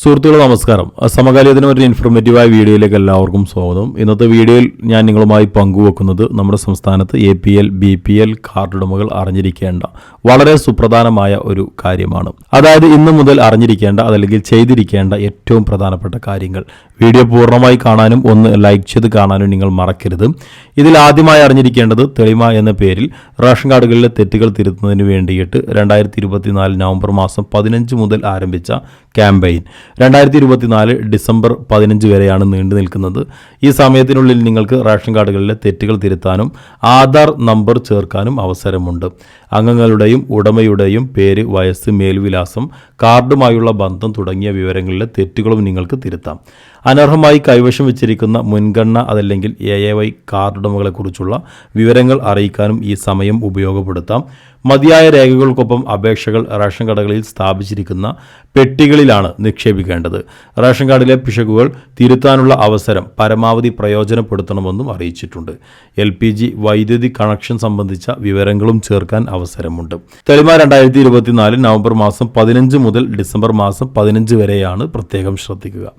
സുഹൃത്തുക്കളെ നമസ്കാരം. സമകാലീനത്തിന് ഒരു ഇൻഫോർമേറ്റീവായ വീഡിയോയിലേക്ക് എല്ലാവർക്കും സ്വാഗതം. ഇന്നത്തെ വീഡിയോയിൽ ഞാൻ നിങ്ങളുമായി പങ്കുവെക്കുന്നത് നമ്മുടെ സംസ്ഥാനത്ത് A P L B P L card ഉടമകൾ അറിഞ്ഞിരിക്കേണ്ട വളരെ സുപ്രധാനമായ ഒരു കാര്യമാണ്. അതായത് ഇന്നു മുതൽ അറിഞ്ഞിരിക്കേണ്ട അതല്ലെങ്കിൽ ചെയ്തിരിക്കേണ്ട ഏറ്റവും പ്രധാനപ്പെട്ട കാര്യങ്ങൾ. വീഡിയോ പൂർണമായി കാണാനും ഒന്ന് ലൈക്ക് ചെയ്ത് കാണാനും നിങ്ങൾ മറക്കരുത്. ഇതിൽ ആദ്യമായി അറിഞ്ഞിരിക്കേണ്ടത് തെളിമ എന്ന പേരിൽ റേഷൻ കാർഡുകളിലെ തെറ്റുകൾ തിരുത്തുന്നതിന് വേണ്ടിയിട്ട് രണ്ടായിരത്തി നവംബർ മാസം പതിനഞ്ച് മുതൽ ആരംഭിച്ച ക്യാമ്പയിൻ രണ്ടായിരത്തി ഇരുപത്തിനാല് ഡിസംബർ പതിനഞ്ച് വരെയാണ് നീണ്ടു നിൽക്കുന്നത്. ഈ സമയത്തിനുള്ളിൽ നിങ്ങൾക്ക് റേഷൻ കാർഡുകളിലെ തെറ്റുകൾ തിരുത്താനും ആധാർ നമ്പർ ചേർക്കാനും അവസരമുണ്ട്. അംഗങ്ങളുടെയും ഉടമയുടെയും പേര് വയസ്സ് മേൽവിലാസം കാർഡുമായുള്ള ബന്ധം തുടങ്ങിയ വിവരങ്ങളിലെ തെറ്റുകളും നിങ്ങൾക്ക് തിരുത്താം. അനർഹമായി കൈവശം വെച്ചിരിക്കുന്ന മുൻഗണന അതല്ലെങ്കിൽ എ എ വൈ കാർഡ് ഉടമകളെക്കുറിച്ചുള്ള വിവരങ്ങൾ അറിയിക്കാനും ഈ സമയം ഉപയോഗപ്പെടുത്താം. മതിയായ രേഖകൾക്കൊപ്പം അപേക്ഷകൾ റേഷൻ കടകളിൽ സ്ഥാപിച്ചിരിക്കുന്ന പെട്ടികളിലാണ് നിക്ഷേപിക്കേണ്ടത്. റേഷൻ കാർഡിലെ പിശകുകൾ തിരുത്താനുള്ള അവസരം പരമാവധി പ്രയോജനപ്പെടുത്തണമെന്നും അറിയിച്ചിട്ടുണ്ട്. എൽ പി ജി വൈദ്യുതി കണക്ഷൻ സംബന്ധിച്ച വിവരങ്ങളും ചേർക്കാൻ അവസരമുണ്ട്. തെളിമ രണ്ടായിരത്തി ഇരുപത്തിനാല് നവംബർ മാസം പതിനഞ്ച് മുതൽ ഡിസംബർ മാസം പതിനഞ്ച് വരെയാണ് പ്രത്യേകം ശ്രദ്ധിക്കുക.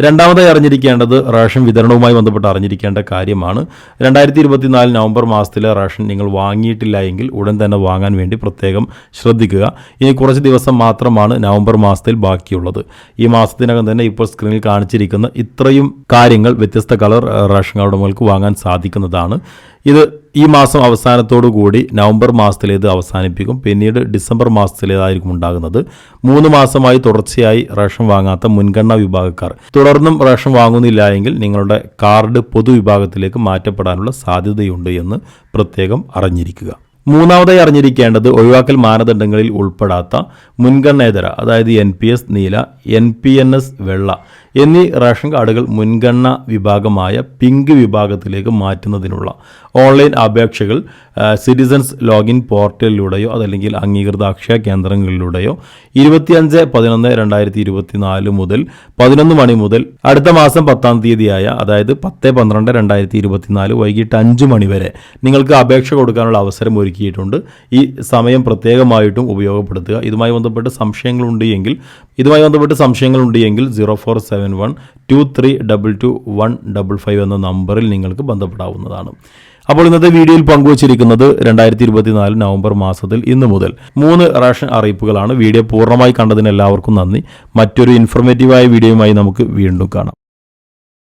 രണ്ടാമതായി അറിഞ്ഞിരിക്കേണ്ടത് റേഷൻ വിതരണവുമായി ബന്ധപ്പെട്ട് അറിഞ്ഞിരിക്കേണ്ട കാര്യമാണ്. രണ്ടായിരത്തി ഇരുപത്തിനാല് നവംബർ മാസത്തിലെ റേഷൻ നിങ്ങൾ വാങ്ങിയിട്ടില്ല എങ്കിൽ ഉടൻ തന്നെ വാങ്ങാൻ വേണ്ടി പ്രത്യേകം ശ്രദ്ധിക്കുക. ഇനി കുറച്ച് ദിവസം മാത്രമാണ് നവംബർ മാസത്തിൽ ബാക്കിയുള്ളത്. ഈ മാസത്തിനകം തന്നെ ഇപ്പോൾ സ്ക്രീനിൽ കാണിച്ചിരിക്കുന്ന ഇത്രയും കാര്യങ്ങൾ വ്യത്യസ്ത കളർ റേഷൻ കാർഡ് വാങ്ങാൻ സാധിക്കുന്നതാണ്. ഇത് ഈ മാസം അവസാനത്തോടു കൂടി നവംബർ മാസത്തിലേത് അവസാനിപ്പിക്കും. പിന്നീട് ഡിസംബർ മാസത്തിലേതായിരിക്കും ഉണ്ടാകുന്നത്. മൂന്ന് മാസമായി തുടർച്ചയായി റേഷൻ വാങ്ങാത്ത മുൻഗണനാ വിഭാഗക്കാർ. തുടർന്നും റേഷൻ വാങ്ങുന്നില്ല എങ്കിൽ നിങ്ങളുടെ കാർഡ് പൊതുവിഭാഗത്തിലേക്ക് മാറ്റപ്പെടാനുള്ള സാധ്യതയുണ്ട് എന്ന് പ്രത്യേകം അറിഞ്ഞിരിക്കുക. മൂന്നാമതായി അറിഞ്ഞിരിക്കേണ്ടത് ഒഴിവാക്കൽ മാനദണ്ഡങ്ങളിൽ ഉൾപ്പെടാത്ത മുൻഗണനേതര അതായത് എൻ പി എസ് നീല എൻ പി എൻ എസ് വെള്ള എന്നീ റേഷൻ കാർഡുകൾ മുൻഗണന വിഭാഗമായ പിങ്ക് വിഭാഗത്തിലേക്ക് മാറ്റുന്നതിനുള്ള ഓൺലൈൻ അപേക്ഷകൾ സിറ്റിസൻസ് ലോഗിൻ പോർട്ടലിലൂടെയോ അതല്ലെങ്കിൽ അംഗീകൃത അക്ഷയ കേന്ദ്രങ്ങളിലൂടെയോ ഇരുപത്തിയഞ്ച് പതിനൊന്ന് രണ്ടായിരത്തി ഇരുപത്തിനാല് മുതൽ പതിനൊന്ന് മണി മുതൽ അടുത്ത മാസം പത്താം തീയതിയായ അതായത് പത്ത് പന്ത്രണ്ട് രണ്ടായിരത്തി ഇരുപത്തിനാല് വൈകിട്ട് അഞ്ച് മണി വരെ നിങ്ങൾക്ക് അപേക്ഷ കൊടുക്കാനുള്ള അവസരം ഒരുക്കിയിട്ടുണ്ട്. ഈ സമയം പ്രത്യേകമായിട്ടും ഉപയോഗപ്പെടുത്തുക. ഇതുമായി ബന്ധപ്പെട്ട് സംശയങ്ങളുണ്ട് എങ്കിൽ ഇതുമായി ബന്ധപ്പെട്ട് സംശയങ്ങളുണ്ട് എങ്കിൽ zero four seven one two three double two one double five എന്ന നമ്പറിൽ നിങ്ങൾക്ക് ബന്ധപ്പെടാവുന്നതാണ്. അപ്പോൾ ഇന്നത്തെ വീഡിയോയിൽ പങ്കുവച്ചിരിക്കുന്നത് രണ്ടായിരത്തി ഇരുപത്തിനാല് നവംബർ മാസത്തിൽ ഇന്ന് മുതൽ മൂന്ന് റേഷൻ അറിയിപ്പുകളാണ്. വീഡിയോ പൂർണമായി കണ്ടതിന് എല്ലാവർക്കും നന്ദി. മറ്റൊരു ഇൻഫോർമേറ്റീവായ വീഡിയോയുമായി നമുക്ക് വീണ്ടും കാണാം.